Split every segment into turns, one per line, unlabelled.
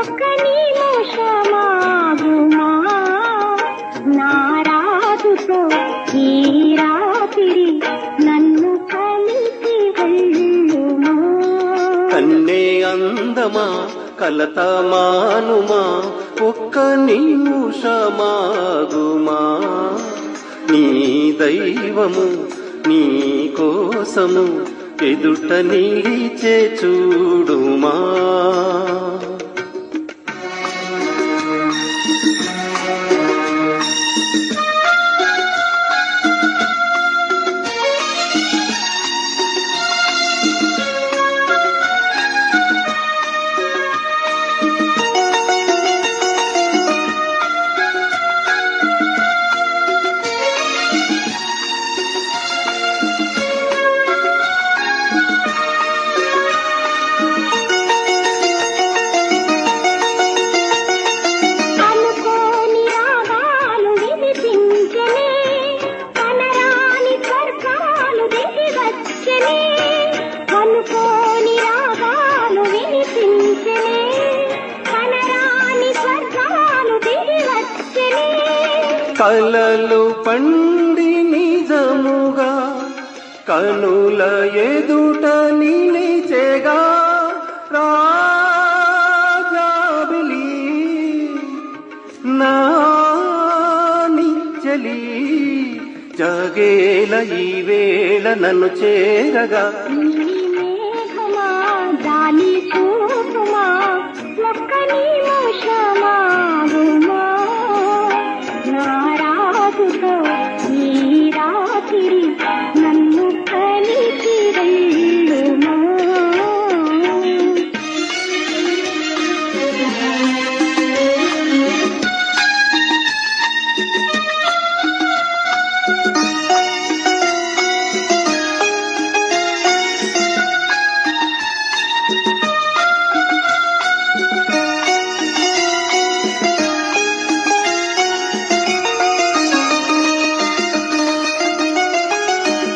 ఒక్క నిమిషమాగుమా నారాజుతో ఈ రాత్రి నన్ను కలిసి వెళ్ళుమా?
కన్నే అందమా కలత మానుమా ఒక్క నిమిషమాగుమా నీ దైవము నీ కోసము ఎదుట నిలిచే చూడుమా? కలలు పండి నిజముగా కనుల ఎదుట నిలిచేగా రాజాబిలి నానిచ్చలి జగేల ఈ వేళ నన్ను చేరగా.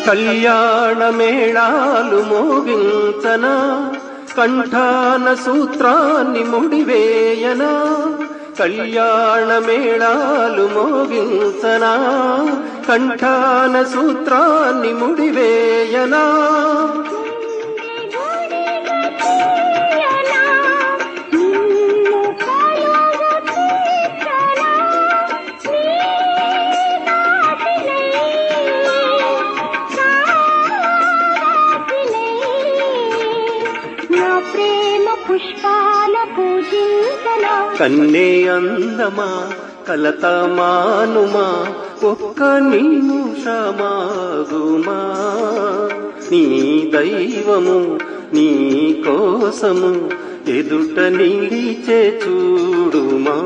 కళ్యాణ మేళాలు మోగించనా? కంఠాన సూత్రాన్ని ముడివేయనా? కళ్యాణ మేళాలు మోగించనా? కంఠాన సూత్రాన్ని ముడివేయనా?
పుష్పాల పూజించనా
కన్నే అందమా కలత మానుమా ఒక్క నిమిషమాగుమా నీ దైవము నీ కోసము ఎదుట నిలిచే చూడుమా.